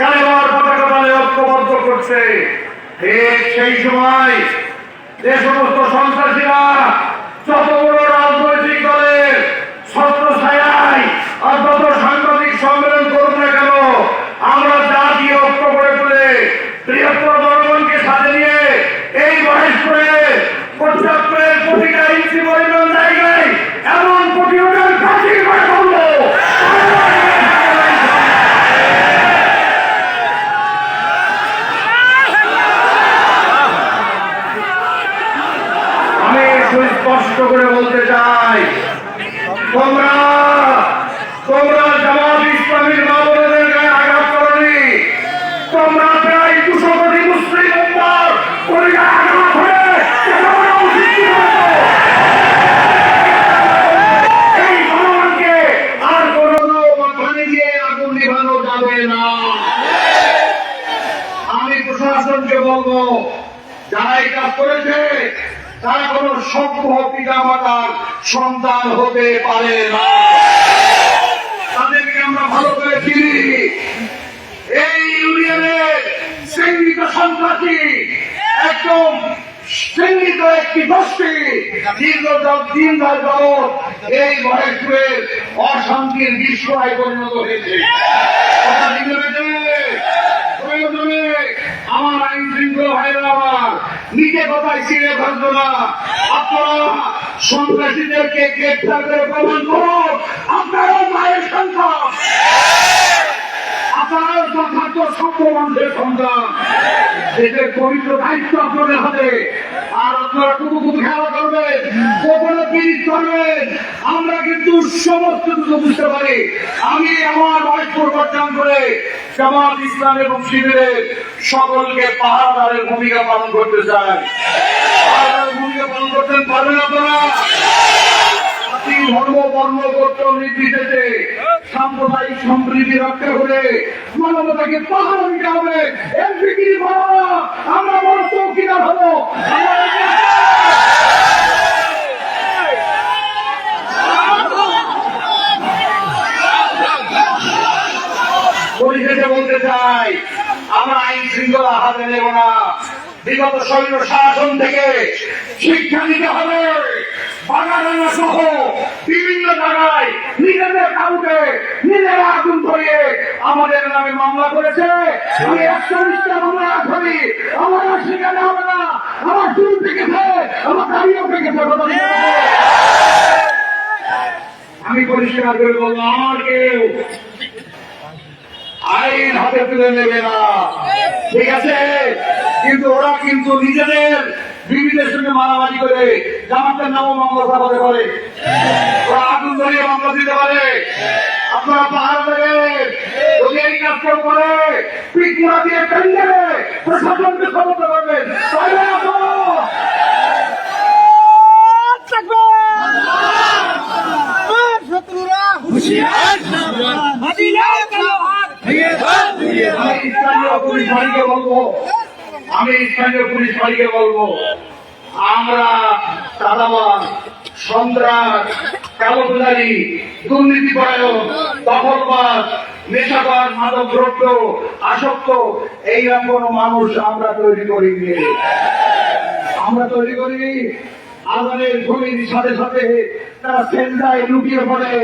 কালেমার পতাকা ঐক্যবদ্ধ করছে। ঠিক সেই সময় যে সমস্ত সন্ত্রাসীরা যত বড় রাজনৈতিক দলের ছত্র ছায়ায় আর যত সাংবাদিক সম্মেলন করুক না কেন, আমরা জাতীয় ঐক্য করে তুলে বৃহত্তর জনগণকে সাথে নিয়ে এই মহেশপুরে পর্যাপ্তের প্রতিটা ইঞ্চি পরিমাণ জায়গায় এমন প্রতিরোধের ফাঁসি করে তুলবো আমি সুস্পষ্ট করে বলতে চাই তোমরা তোমরা জামাত ইসলামীর মামলাদের গায়ে আঘাত করনি তোমরা প্রায় দুশো কোটি মুসলিম বলব, যারা এই কাজ করেছে, তারা সন্তান হতে পারে না। তাদেরকে আমরা ভালো করে চিনি এই ইউনিয়নের চিহ্নিত সন্ত্রাসী একদম চিহ্নিত একটি গোষ্ঠী, দীর্ঘ দিন ধরে এই মহেশপুরের অশান্তির বিস্ময় পরিণত হয়েছে। আমার আইন শৃঙ্খলা ভাইরা আমার নিজে কথায় ছিঁড়ে ধরতো না। আপনারা সন্ত্রাসীদেরকে গ্রেপ্তার করে প্রমাণ করুন। আপনারা মায়ের সন্তান। আপনারা যথার্থ মানুষের সন্তান দেশের পবিত্র দায়িত্ব আপনাদের হাতে। আর আপনারা কুকু কুকু খেলা করবেন গোপনে পীড়িত করবেন। আমরা কিন্তু সমস্ত কিছু বুঝতে পারি। আমি আমার বয়স পরিবর্তন করে জামাত ইসলাম এবং শিবিরের সকলকে পাহাড়াদারের ভূমিকা পালন করতে চাই। ভূমিকা পালন করতে পারবেন আপনারা? ধর্ম, বর্ণ, গোত্র নির্বিশেষে সাম্প্রদায়িক সম্প্রীতি রক্ষা করে মানবতাকে পাহাড় দিতে হবে এর বিক্রি আমরা বড় চৌকিদার হব। পরিশেষে বলতে চাই, আমরা আইন শৃঙ্খলা হাতে নেব না। বিগত সৈন্য শাসন থেকে শিক্ষা নিতে হবে। বাগানা সহ বিভিন্ন জায়গায় নিজেদের কাউকে নিজেরা আগুন ধরিয়ে আমাদের নামে মামলা করেছে। আমি একচল্লিশটা মামলা করি আমার সেখানে হবে না। আমার চুল থেকে আমার দাঁড়িয়েও থেকে আমি পরিষ্কার করে বলব, আমার কেউ আইন হাতে তুলে নেবে না। ঠিক আছে? কিন্তু ওরা কিন্তু নিজেদের বিবিদের সঙ্গে মারামারি করে জামাতের নামও মামলা চাপাতে পারে ওরা আগুন ধরিয়ে মামলা দিতে পারে। আপনারা পাহাড় দেবেন যদি এই কাজ কেউ করে। পিঠা দিয়ে পেন্ডে প্রশাসনকে ক্ষমতা করবেন তাহলে শত্রুরা হুশিয়ার। আমি স্থানীয় পুলিশ বাড়িকে বলব, আমরা চাঁদাবাদ সন্ত্রাস কালোবাজারি দুর্নীতি পরায়ণ দখলবাদ নেশাবাদ মাদক দ্রব্য আসক্ত, এইরকম মানুষ আমরা তৈরি করিনি। আমরা তৈরি করি আজানের ভূমির সাথে সাথে তারা সেন্দায় লুকিয়ে পড়ে।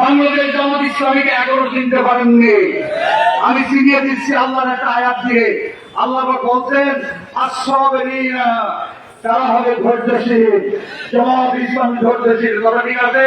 বাংলাদেশ জামাত ইসলামীকে এখনও চিনতে পারেননি। আমি চিনিয়ে দিচ্ছি আল্লাহর একটা আয়াত দিয়ে। আল্লাহ বলছেন আসবেরিনা তারা হবে ধৈর্যশীল। জামাত ইসলামী ধৈর্যশীল। কথা ঠিক আছে?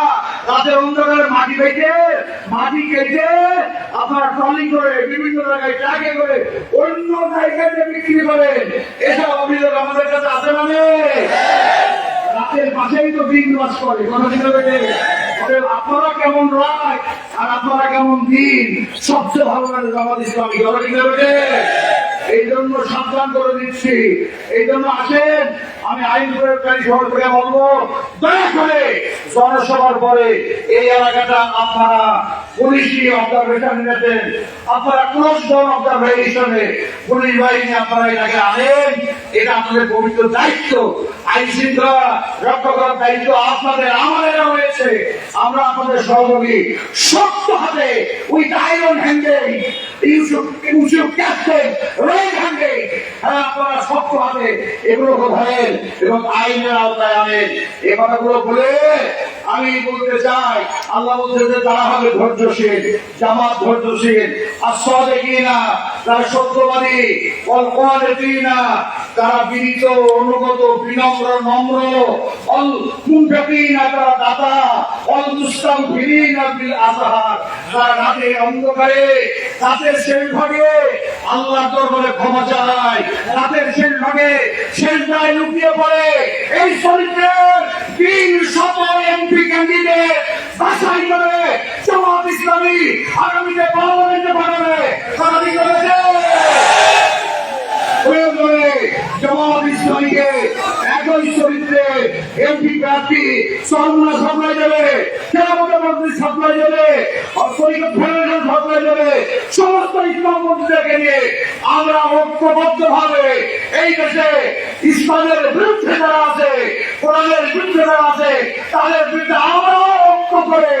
রাতের অন্ধকারে মাটি বেঁচে মাটি কেটে আপনারা ট্রলি করে বিভিন্ন জায়গায় ট্রাকে করে অন্য জায়গায় বিক্রি করেন এসব অভিযোগ আমাদের কাছে আছে মানে রাতের পাশেই তো দিন বাস করে কথা? অতএব আপনারা কেমন রাত আর আপনারা কেমন দিন, সবচেয়ে ভালো লাগে জামাত ইসলামী কথা আছে? এই জন্য সাবধান করে দিচ্ছি। এই জন্য আসেন, আমি আইন প্রয়োগকারী সরকারকে বলব, দয়া করে জনসভার পরে এই এলাকাটা আপনারা পুলিশি অবজারভেশন নিয়েছেন আপনারা ক্লোজ ডাউন অবজারভেশনে পুলিশ বাহিনী আপনারা এটাকে আনেন। এটা আপনাদের পবিত্র দায়িত্ব। আইন শৃঙ্খলা রক্ষা দায়িত্ব আপনাদের আমাদের রয়েছে। আমরা আপনাদের সহযোগী। শক্ত হাতে উইথ আইরন হ্যান্ডে ইউসুফ ইউসুফ ক্যাপ্টেন রাইট হ্যান্ডে হ্যাঁ আপনারা শক্ত হাতে এগুলো ধরেন এবং আইনের আওতায় আনেন। এ কথাগুলো বলে আমি বলতে চাই, আল্লাহ বলছে যে তারা হবে ধৈর্যশীল, জামাত ধৈর্যশীল। সদেকি না, তারা সত্যবাদী অল্পী না, তারা বিনীত, অনুগত, বিনম্র, নম্র, অল না তারা দাতা, অল দুষ্টাম ফিরি না বিল আসাহার তারা রাতের অন্ধকারে, রাতের শেষ ভাগে আল্লাহ দরবারে ক্ষমা চায়। রাতের শেষ ভাগে শেষ দায় লুকিয়ে পড়ে এই চরিত্রের তিন শত এমপি ক্যান্ডিডেট বাছাই করে জামাত ইসলামী আগামীতে পার্লামেন্টে পাঠাবে, তারা কি প্রয়োজনে জামাত ইসলামীকে একই চরিত্রে এমপি প্রার্থী সরমুনা সাপ্লাই দেবে কেরামত মন্ত্রী সাপ্লাই দেবে অর্থনৈতিক ফেডারেশন সাপ্লাই দেবে, সমস্ত ইসলাম মন্ত্রীদেরকে নিয়ে আমরা ঐক্যবদ্ধ ভাবে এই দেশে ইসলামের বিরুদ্ধে যারা আছে, কোরআনের বিরুদ্ধে যারা আছে, তাদের বিরুদ্ধে আমরা ঐক্য করে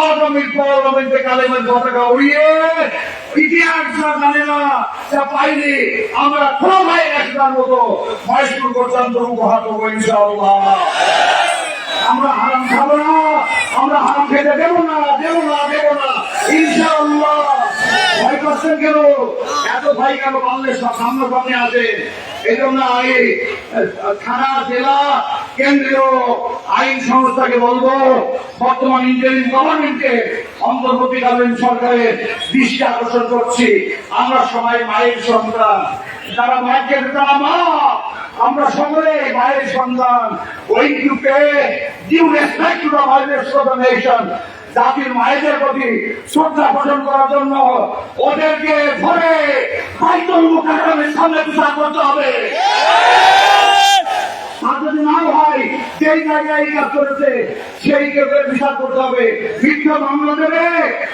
আগামী পার্লামেন্টে কালেমের পতাকা উড়িয়ে ইতিহাস যা জানে না যা পাইনি আমরা কোনো ভাই একটার মতো। মহেশপুর পর্যন্ত উপহার দেবো ইনশাআল্লাহ। আমরা হারাম খাব না আমরা হারাম খেতে দেবো না দেবো না দেবো না। ইনশাআল্লাহ। ভয় করছেন কেন? এত ভয় কেন? বাংলাদেশ সামনে সামনে আছে। এই জন্য আহ, থানা জেলা কেন্দ্রীয় আইন সংস্থাকে বলব, বর্তমান ইন্ডিয়ান গভর্নমেন্টে অন্তর্বর্তীকালীন সরকারের দৃষ্টি আকর্ষণ করছি। আমরা সবাই মায়ের সন্তান। যারা মাকে তারা মা, আমরা সকলে মায়ের সন্তান। ওই গ্রুপে ডিউ রেসপেক্ট টু দ্য জাতির মায়েদের প্রতি শ্রদ্ধা পোষণ করার জন্য ওদেরকে ধরে বাইতুল মুকাররমের সামনে বিচার করতে হবে। আর যদি না হয় যেই জায়গায় এই কাজ করেছে সেই কেন্দ্রে বিচার করতে হবে। মিথ্যা মামলা দেবে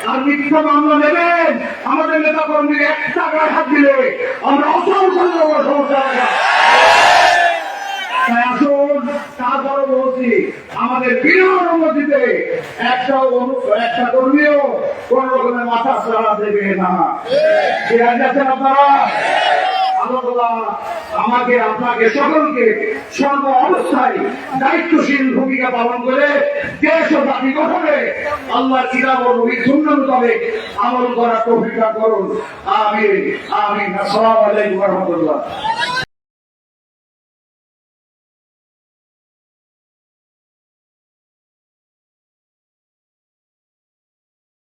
আর মিথ্যা মামলা নেবেন। আমাদের নেতা কর্মীর এক টাকায় হাত দিলে আমরা অসল করে দেবো সমস্যা তাই আসুন তারপরে বলছি আমাদের বিনা অনুমতিতে একটা একটা কর্মীও কোন রকমের মাথা ছাড়া দেবে না। ঠিক। আপনারা? আল্লাহ আমাকে, আপনাকে সকলকে সর্ব অবস্থায় দায়িত্বশীল ভূমিকা পালন করে দেশ ও জাতি গঠনে আল্লাহ কিতাব ও নবীর শূন্য আমল করার তৌফিক করুন। আমি আমি আসসালামু আলাইকুম ওয়া